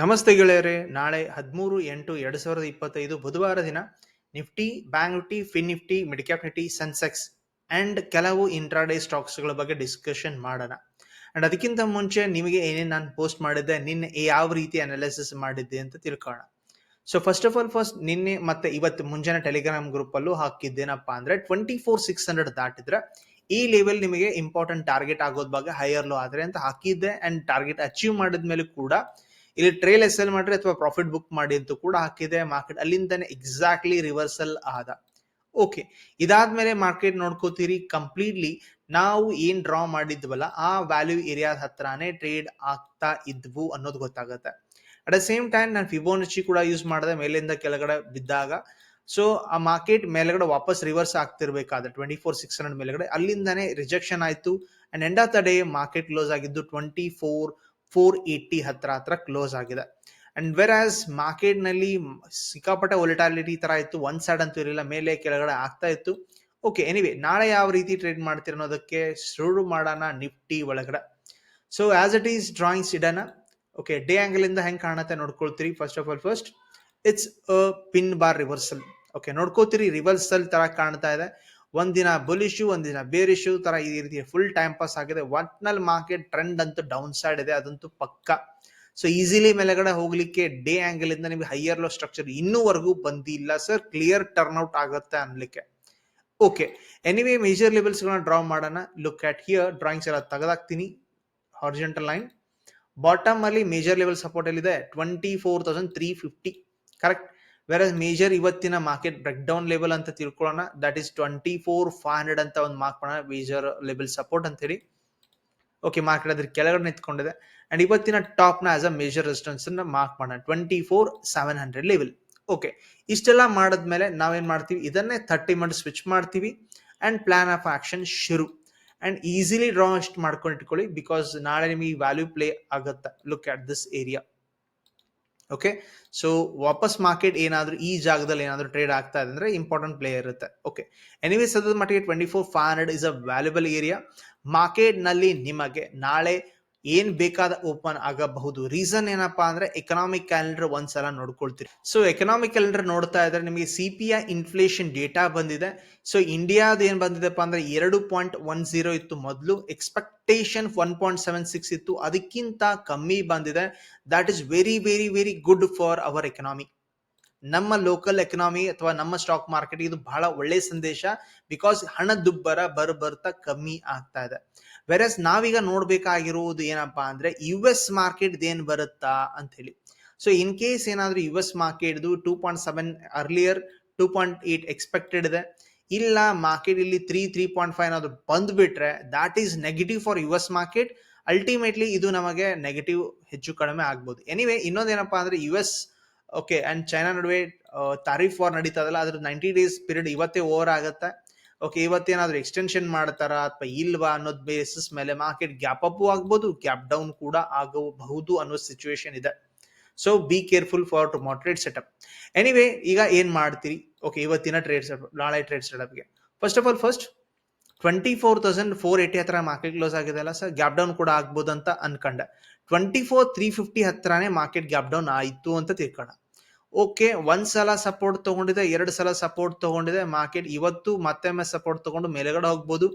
ನಮಸ್ತೆ ಗೆಳೆಯರೇ, ನಾಳೆ ಹದಿಮೂರು ಎಂಟು ಎರಡು ಸಾವಿರದ ಇಪ್ಪತ್ತೈದು ಬುಧವಾರ ದಿನ Nifty bank Nifty fin Nifty midcap Nifty Sensex and ಕೆಲವು ಇಂಟ್ರಾಡೇ ಸ್ಟಾಕ್ಸ್ಗಳ ಬಗ್ಗೆ ಡಿಸ್ಕಷನ್ ಮಾಡೋಣ. ಅಂಡ್ ಅದಕ್ಕಿಂತ ಮುಂಚೆ ನಿಮಗೆ ಏನೇನು ನಾನು ಪೋಸ್ಟ್ ಮಾಡಿದ್ದೆ, ನಿನ್ನೆ ಯಾವ ರೀತಿ ಅನಾಲಿಸಿಸ್ ಮಾಡಿದ್ದೆ ಅಂತ ತಿಳ್ಕೊಳ್ಳೋಣ. So first of all first ನಿನ್ನೆ ಮತ್ತೆ ಇವತ್ತು ಮುಂಜಾನೆ ಟೆಲಿಗ್ರಾಮ್ ಗ್ರೂಪ್ ಅಲ್ಲೂ ಹಾಕಿದ್ದೇನಪ್ಪ ಅಂದ್ರೆ ಟ್ವೆಂಟಿ ಫೋರ್ ಸಿಕ್ಸ್ ಹಂಡ್ರೆಡ್ ದಾಟಿದ್ರೆ ಈ ಲೆವೆಲ್ ನಿಮಗೆ ಇಂಪಾರ್ಟೆಂಟ್ ಟಾರ್ಗೆಟ್ ಆಗೋದ್ ಬಗ್ಗೆ ಹೈಯರ್ ಲೋ ಆದ್ರೆ ಅಂತ ಹಾಕಿದ್ದೆ. ಅಂಡ್ ಟಾರ್ಗೆಟ್ ಅಚೀವ್ ಮಾಡಿದ್ಮೇಲೆ ಕೂಡ ಇಲ್ಲಿ ಟ್ರೇಲ್ ಎಸ್ ಎಲ್ ಮಾಡ್ರಿ ಅಥವಾ ಪ್ರಾಫಿಟ್ ಬುಕ್ ಮಾಡಿ ಅಂತ ಕೂಡ ಹಾಕಿದೆ ಮಾರ್ಕೆಟ್ ಅಲ್ಲಿಂದಾನೆ ಎಕ್ಸಾಕ್ಟ್ಲಿ ರಿವರ್ಸಲ್ ಆದ. ಓಕೆ ಇದಾದ್ಮೇಲೆ ಮಾರ್ಕೆಟ್ ನೋಡ್ಕೋತೀರಿ ಕಂಪ್ಲೀಟ್ಲಿ ನಾವು ಏನ್ ಡ್ರಾ ಮಾಡಿದ್ವಲ್ಲ, ಆ ವ್ಯಾಲ್ಯೂ ಏರಿಯಾದ ಹತ್ರನೇ ಟ್ರೇಡ್ ಆಗ್ತಾ ಇದ್ವು ಅನ್ನೋದು ಗೊತ್ತಾಗುತ್ತೆ. ಅಟ್ ದ ಸೇಮ್ ಟೈಮ್ ನಾನು ಫಿಬೋನಚಿ ಕೂಡ ಯೂಸ್ ಮಾಡಿದೆ, ಮೇಲಿಂದ ಕೆಳಗಡೆ ಬಿದ್ದಾಗ. ಸೊ ಆ ಮಾರ್ಕೆಟ್ ಮೇಲ್ಗಡೆ ವಾಪಸ್ ರಿವರ್ಸ್ ಆಗ್ತಿರ್ಬೇಕಾದ್ರೆ ಟ್ವೆಂಟಿ ಫೋರ್ ಸಿಕ್ಸ್ ಹಂಡ್ರೆಡ್ ಮೇಲ್ಗಡೆ, ಅಲ್ಲಿಂದಾನೆ ರಿಜೆಕ್ಷನ್ ಆಯ್ತು. And end of the day market close ಆಗಿದ್ದು ಟ್ವೆಂಟಿ ಫೋರ್ ಫೋರ್ ಏಯ್ಟಿ ಹತ್ರ ಹತ್ರ ಕ್ಲೋಸ್ ಆಗಿದೆ. ಅಂಡ್ ವೆರ್ ಆಸ್ ಮಾರ್ಕೆಟ್ನಲ್ಲಿ ಸಿಕ್ಕಾಪಟ್ಟೆ ಒಲಿಟಾಲಿಟಿ ತರ ಇತ್ತು ಒನ್ ಸೈಡ್ ಅಂತೂ ಇರಲಿಲ್ಲ, ಮೇಲೆ, ಕೆಳಗಡೆ ಆಗ್ತಾ ಇತ್ತು. ಓಕೆ ಎನಿವೆ ನಾಳೆ ಯಾವ ರೀತಿ ಟ್ರೇಡ್ ಮಾಡ್ತೀರ ಅನ್ನೋದಕ್ಕೆ ಶುರು ಮಾಡೋಣ ನಿಫ್ಟಿ ಒಳಗಡೆ. So as it is drawings ಇಡೋಣ ಓಕೆ ಡೇ ಆಂಗಲ್ ಇಂದ ಹೆಂಗ್ ಕಾಣುತ್ತೆ ನೋಡ್ಕೊಳ್ತೀರಿ. First of all first it's a pin bar reversal okay ನೋಡ್ಕೋತೀರಿ reversal ತರ ಕಾಣ್ತಾ ಇದೆ. ಒಂದಿನ ಬುಲಿಶು ಒಂದಿನ ಬೇರಿಶು ತರ ಈ ರೀತಿ ಫುಲ್ ಟೈಮ್ ಪಾಸ್ ಆಗಿದೆ. ಒಟ್ನಲ್ಲಿ ಮಾರ್ಕೆಟ್ ಟ್ರೆಂಡ್ ಅಂತೂ ಡೌನ್ ಸೈಡ್ ಇದೆ, ಅದಂತೂ ಪಕ್ಕ. ಸೊ ಈಸಿಲಿ ಮೇಲೆಗಡೆ ಹೋಗ್ಲಿಕ್ಕೆ ಡೇ ಆಂಗಲ್ ಇಂದ ನಿಮ್ಗೆ ಹೈಯರ್ ಲೋ ಸ್ಟ್ರಕ್ಚರ್ ಇನ್ನೂವರೆಗೂ ಬಂದಿಲ್ಲ ಸರ್ ಕ್ಲಿಯರ್ ಟರ್ನ್ ಔಟ್ ಆಗುತ್ತೆ ಅನ್ಲಿಕ್ಕೆ. ಓಕೆ ಎನಿವೇ ಮೇಜರ್ ಲೆವೆಲ್ಸ್ ಗಳನ್ನ ಡ್ರಾ ಮಾಡೋಣ. ಲುಕ್ ಅಟ್ ಹಿಯರ್ ಡ್ರಾಯಿಂಗ್ಸ್ ಎಲ್ಲ ತೆಗೆದಾಕ್ತೀನಿ. ಹಾರ್ಜೆಂಟಲ್ ಲೈನ್ ಬಾಟಮ್ ಅಲ್ಲಿ ಮೇಜರ್ ಲೆವೆಲ್ ಸಪೋರ್ಟ್ ಅಲ್ಲಿ ಇದೆ twenty four thousand three fifty correct where major ಇವತ್ತಿನ ಮಾರ್ಕೆಟ್ ಬ್ರೇಕ್ ಡೌನ್ ಲೆವೆಲ್ ಅಂತ ತಿಳ್ಕೊಳ್ಳೋಣ that is twenty four five hundred ಅಂತ ಒಂದು ಮಾರ್ಕ್ ಮಾಡೋಣ ಮೇಜರ್ ಲೆವೆಲ್ ಸಪೋರ್ಟ್ ಅಂತ ಹೇಳಿ ಓಕೆ ಮಾರ್ಕೆಟ್ ಅದ್ರ ಕೆಳಗಡೆ ನಿಂತ್ಕೊಂಡಿದೆ. ಅಂಡ್ ಇವತ್ತಿನ ಟಾಪ್ನ as a major resistance mark ಮಾಡೋಣ twenty four seven hundred level okay ಇಷ್ಟೆಲ್ಲ ಮಾಡಿದ್ಮೇಲೆ ನಾವೇನ್ ಮಾಡ್ತೀವಿ? ಇದನ್ನೇ ಥರ್ಟಿ ಮಿನಿಟ್ ಸ್ವಿಚ್ ಮಾಡ್ತೀವಿ. ಅಂಡ್ ಪ್ಲಾನ್ ಆಫ್ ಆಕ್ಷನ್ ಶುರು. ಅಂಡ್ ಈಸಿಲಿ ಡ್ರಾ ಅಷ್ಟು ಮಾಡ್ಕೊಂಡು ಇಟ್ಕೊಳ್ಳಿ ಬಿಕಾಸ್ ನಾಳೆ ನಿಮಗೆ ವ್ಯಾಲ್ಯೂ ಪ್ಲೇ ಆಗುತ್ತೆ? Look at this area okay so ವಾಪಸ್ ಮಾರ್ಕೆಟ್ ಏನಾದರೂ ಈ ಜಾಗದಲ್ಲಿ ಏನಾದರೂ ಟ್ರೇಡ್ ಆಗ್ತಾ ಇದೆ ಅಂದ್ರೆ ಇಂಪಾರ್ಟೆಂಟ್ ಪ್ಲೇ ಇರುತ್ತೆ. ಓಕೆ ಎನಿವೇಸ್ ಅದ್ರ ಮಟ್ಟಿಗೆ twenty four five hundred is a valuable area ಮಾರ್ಕೆಟ್ನಲ್ಲಿ ನಿಮಗೆ ನಾಳೆ ಏನ್ ಬೇಕಾದ ಓಪನ್ ಆಗಬಹುದು? ರೀಸನ್ ಏನಪ್ಪಾ ಅಂದ್ರೆ ಎಕನಾಮಿಕ್ ಕ್ಯಾಲೆಂಡರ್ ಒಂದ್ಸಲ ನೋಡ್ಕೊಳ್ತೀರಿ. ಸೊ ಎಕನಾಮಿಕ್ ಕ್ಯಾಲೆಂಡರ್ ನೋಡ್ತಾ ಇದ್ರೆ ನಿಮಗೆ C P I inflation data ಬಂದಿದೆ. ಸೊ ಇಂಡಿಯಾದ ಏನ್ ಬಂದಿದೆಪ್ಪ ಅಂದ್ರೆ ಎರಡು ಪಾಯಿಂಟ್ ಒನ್ ಜೀರೋ ಇತ್ತು ಮೊದಲು expectation one point seven six ಇತ್ತು, ಅದಕ್ಕಿಂತ ಕಮ್ಮಿ ಬಂದಿದೆ. That is very very very good for our economy ನಮ್ಮ ಲೋಕಲ್ ಎಕನಾಮಿ ಅಥವಾ ನಮ್ಮ ಸ್ಟಾಕ್ ಮಾರ್ಕೆಟ್ ಇದು ಬಹಳ ಒಳ್ಳೆ ಸಂದೇಶ. ಬಿಕಾಸ್ ಹಣದುಬ್ಬರ ಬರ್ ಬರ್ತಾ ಕಮ್ಮಿ ಆಗ್ತಾ ಇದೆ. ವೆರಸ್ ನಾವೀಗ ನೋಡ್ಬೇಕಾಗಿರುವುದು ಏನಪ್ಪಾ ಅಂದ್ರೆ ಯು ಎಸ್ ಮಾರ್ಕೆಟ್ ಏನ್ ಬರುತ್ತಾ ಅಂತ ಹೇಳಿ. ಸೊ ಇನ್ ಕೇಸ್ ಏನಾದ್ರು ಯು ಎಸ್ ಮಾರ್ಕೆಟ್ದು two point seven earlier two point eight expected ಇದೆ. ಇಲ್ಲ ಮಾರ್ಕೆಟ್ ಇಲ್ಲಿ ತ್ರೀ ತ್ರೀ ಪಾಯಿಂಟ್ ಫೈವ್ ಏನಾದ್ರು ಬಂದ್ಬಿಟ್ರೆ that is negative for U S market ultimately ಇದು ನಮಗೆ ನೆಗೆಟಿವ್ ಹೆಚ್ಚು ಕಡಿಮೆ ಆಗ್ಬೋದು. ಎನಿವೆ ಇನ್ನೊಂದೇನಪ್ಪಾ ಅಂದ್ರೆ U S okay and China ನಡುವೆ ತಾರೀಫ್ ವಾರ್ ನಡೀತದಲ್ಲ ಅದ್ರ ನೈಂಟಿ ಡೇಸ್ ಪೀರಿಯಡ್ ಇವತ್ತೇ ಓವರ್ ಆಗುತ್ತೆ. ಓಕೆ ಇವತ್ತೇನಾದ್ರೂ ಎಕ್ಸ್ಟೆನ್ಷನ್ ಮಾಡ್ತಾರಾ ಅಥವಾ ಇಲ್ವಾ ಅನ್ನೋದ್ ಬೇಸಿಸ್ ಮೇಲೆ ಮಾರ್ಕೆಟ್ ಗ್ಯಾಪ್ ಅಪ್ ಆಗ್ಬೋದು ಗ್ಯಾಪ್ ಡೌನ್ ಕೂಡ ಆಗಬಹುದು ಅನ್ನೋ ಸಿಚುವೇಶನ್ ಇದೆ. So be careful for to moderate setup anyway ಈಗ ಏನ್ ಮಾಡ್ತೀರಿ? ಓಕೆ ಇವತ್ತಿನ ಟ್ರೇಡ್ ಸೆಟಪ್ ನಾಳೆ trade ಸೆಟಪ್ಗೆ first of all first twenty four thousand four eighty ಹತ್ರ ಮಾರ್ಕೆಟ್ ಕ್ಲೋಸ್ ಆಗಿದೆ ಅಲ್ಲ ಸರ್ ಗ್ಯಾಪ್ ಡೌನ್ ಕೂಡ ಆಗ್ಬೋದು ಅಂತ ಅನ್ಕೊಂಡೆ. ಟ್ವೆಂಟಿ ಫೋರ್ ತ್ರೀ ಫಿಫ್ಟಿ ಹತ್ರನೇ ಮಾರ್ಕೆಟ್ ಗ್ಯಾಪ್ ಡೌನ್ ಆಯಿತು ಅಂತ ತಿಳ್ಕೋಣ. ಓಕೆ ಒಂದ್ ಸಲ ಸಪೋರ್ಟ್ ತಗೊಂಡಿದೆ, ಎರಡು ಸಲ ಸಪೋರ್ಟ್ ತಗೊಂಡಿದೆ ಮಾರ್ಕೆಟ್ ಇವತ್ತು ಮತ್ತೊಮ್ಮೆ ಸಪೋರ್ಟ್ ತಗೊಂಡು ಮೇಲೆಗಡೆ ಹೋಗ್ಬೋದು.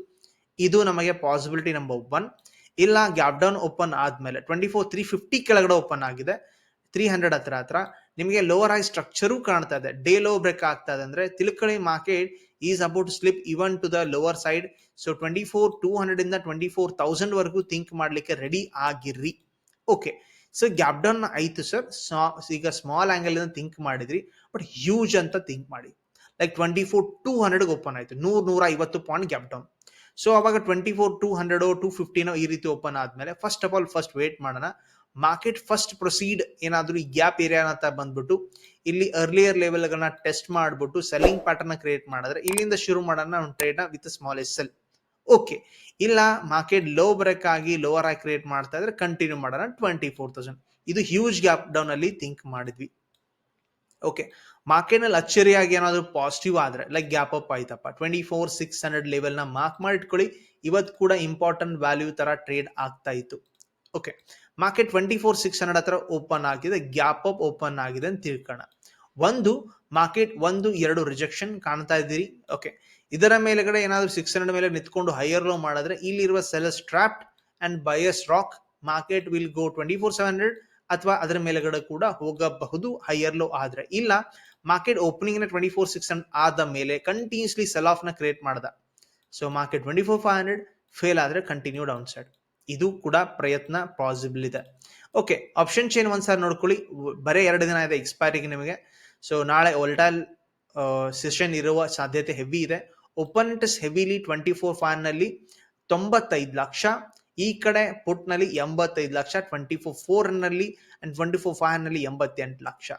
ಇದು ನಮಗೆ ಪಾಸಿಬಿಲಿಟಿ ನಂಬರ್ ಒನ್ ಇಲ್ಲ ಗ್ಯಾಪ್ ಡೌನ್ ಓಪನ್ ಆದ್ಮೇಲೆ ಟ್ವೆಂಟಿ ಫೋರ್ ತ್ರೀ ಫಿಫ್ಟಿ ಕೆಳಗಡೆ ಓಪನ್ ಆಗಿದೆ. ತ್ರೀ ಹಂಡ್ರೆಡ್ ಹತ್ರ ಹತ್ರ. ನಿಮಗೆ ಲೋವರ್ ಆಗಿ ಸ್ಟ್ರಕ್ಚರು ಕಾಣ್ತಾ ಇದೆ. ಡೇ ಲೋ ಬ್ರೇಕ್ ಆಗ್ತಾ ಇದೆ ಅಂದ್ರೆ ತಿಳ್ಕೊಳ್ಳಿ market is about slip even to the lower side so twenty four two hundred ಇಂದ ಟ್ವೆಂಟಿ ಫೋರ್ ತೌಸಂಡ್ ವರೆಗೂ ಥಿಂಕ್ ಮಾಡ್ಲಿಕ್ಕೆ ರೆಡಿ ಆಗಿರ್ರಿ. ಓಕೆ ಸೊ ಗ್ಯಾಪ್ ಡೌನ್ ಆಯ್ತು ಸರ್ ಈಗ ಸ್ಮಾಲ್ ಆಂಗಲ್ ಇಂದ ಥಿಂಕ್ ಮಾಡಿದ್ರಿ ಬಟ್ ಹ್ಯೂಜ್ ಅಂತ ಥಿಂಕ್ ಮಾಡಿ like twenty four two hundred open ಆಯ್ತು. ನೂರ್, ನೂರ ಐವತ್ತು ಪಾಯಿಂಟ್ ಗ್ಯಾಪ್ ಡೌನ್ ಸೊ ಅವಾಗ twenty four two hundred two ಫಿಫ್ಟಿನೋ ಈ ರೀತಿ ಓಪನ್ ಆದ್ಮೇಲೆ first of all first wait ಮಾಡೋಣ. ಮಾರ್ಕೆಟ್ ಫಸ್ಟ್ ಪ್ರೊಸೀಡ್ ಏನಾದರೂ ಈ ಗ್ಯಾಪ್ ಏರಿಯಾ ಅಂತ ಬಂದ್ಬಿಟ್ಟು, ಇಲ್ಲಿ ಅರ್ಲಿಯರ್ ಲೆವೆಲ್ಗಳನ್ನ ಟೆಸ್ಟ್ ಮಾಡ್ಬಿಟ್ಟು ಸೆಲ್ಲಿಂಗ್ ಪ್ಯಾಟರ್ನ್ ಕ್ರಿಯೇಟ್ ಮಾಡಿದ್ರೆ, ಇಲ್ಲಿಂದ ಶುರು ಮಾಡೋಣ ಟ್ರೇಡ್ನ with small S L okay ಇಲ್ಲ ಮಾರ್ಕೆಟ್ ಲೋ ಬ್ರೇಕ್ ಆಗಿ ಲೋವರ್ ಆಗಿ ಕ್ರಿಯೇಟ್ ಮಾಡ್ತಾ ಇದ್ರೆ ಕಂಟಿನ್ಯೂ ಮಾಡೋಣ ಟ್ವೆಂಟಿ ಫೋರ್ ತೌಸಂಡ್ ಇದು ಹ್ಯೂಜ್ ಗ್ಯಾಪ್ ಡೌನ್ ಅಲ್ಲಿ ಥಿಂಕ್ ಮಾಡಿದ್ವಿ. ಓಕೆ ಮಾರ್ಕೆಟ್ನಲ್ಲಿ ಅಚ್ಚರಿಯಾಗಿ ಏನಾದರೂ ಪಾಸಿಟಿವ್ ಆದ್ರೆ ಲೈಕ್ ಗ್ಯಾಪ್ ಅಪ್ ಆಯ್ತಪ್ಪ twenty four six hundred level mark ಮಾಡಿಟ್ಕೊಳ್ಳಿ. ಇವತ್ತು ಕೂಡ ಇಂಪಾರ್ಟೆಂಟ್ ವ್ಯಾಲ್ಯೂ ತರ ಟ್ರೇಡ್ ಆಗ್ತಾ ಇತ್ತು. Okay market twenty four six hundred ಹತ್ರ ಓಪನ್ ಆಗಿದೆ ಗ್ಯಾಪ್ ಅಪ್ ಓಪನ್ ಆಗಿದೆ ಅಂತ ತಿಳ್ಕೋಣ ಒಂದು ಮಾರ್ಕೆಟ್ ಒಂದು, ಎರಡು ರಿಜೆಕ್ಷನ್ ಕಾಣ್ತಾ ಇದ್ದೀರಿ. ಓಕೆ ಇದರ ಮೇಲೆಗಡೆ ಏನಾದರೂ ಸಿಕ್ಸ್ ಹಂಡ್ರೆಡ್ ಮೇಲೆ ನಿಂತ್ಕೊಂಡು ಹೈಯರ್ ಲೋ ಮಾಡಿದ್ರೆ ಇಲ್ಲಿರುವ sellers trapped and buyers rock market will go twenty four seven hundred ಅಥವಾ ಅದರ ಮೇಲೆಗಡೆ ಕೂಡ ಹೋಗಬಹುದು ಹೈಯರ್ ಲೋ ಆದ್ರೆ. ಇಲ್ಲ ಮಾರ್ಕೆಟ್ ಓಪನಿಂಗ್ನ ಟ್ವೆಂಟಿ ಫೋರ್ ಸಿಕ್ಸ್ ಹಂಡ್ರೆಡ್ ಆದ ಮೇಲೆ ಕಂಟಿನ್ಯೂಸ್ಲಿ ಸೆಲ್ ಆಫ್ನ ಕ್ರಿಯೇಟ್ ಮಾಡ್ದ. So market twenty four five hundred fail ಆದ್ರೆ ಕಂಟಿನ್ಯೂ ಡೌನ್ ಸೈಡ್ ಇದು ಕೂಡ ಪ್ರಯತ್ನ ಪಾಸಿಬಲ್ ಇದೆ. ಓಕೆ ಆಪ್ಷನ್ ಚೇನ್ ಒಂದ್ಸಾರಿ ನೋಡ್ಕೊಳ್ಳಿ. ಬರೇ ಎರಡು ದಿನ ಇದೆ ಎಕ್ಸ್ಪೈರಿಗೆ ನಿಮಗೆ. ಸೊ ನಾಳೆ ಒಲ್ಟಾಲ್ ಸೆಷನ್ ಇರುವ ಸಾಧ್ಯತೆ ಹೆವಿ ಇದೆ. ಇಂಟ್ರೆಸ್ಟ್ ಹೆವಿಲಿ ಟ್ವೆಂಟಿ ಫೋರ್ ಫೈವ್ನಲ್ಲಿ ತೊಂಬತ್ತೈದು ಲಕ್ಷ. ಈ ಕಡೆ ಪುಟ್ನಲ್ಲಿ ಎಂಬತ್ತೈದು ಲಕ್ಷ ಟ್ವೆಂಟಿ ಫೋರ್ ಫೋರ್ನಲ್ಲಿ ಅಂಡ್ ಟ್ವೆಂಟಿ ಫೋರ್ ಫೈವ್ನಲ್ಲಿ ಎಂಬತ್ತೆಂಟು ಲಕ್ಷ.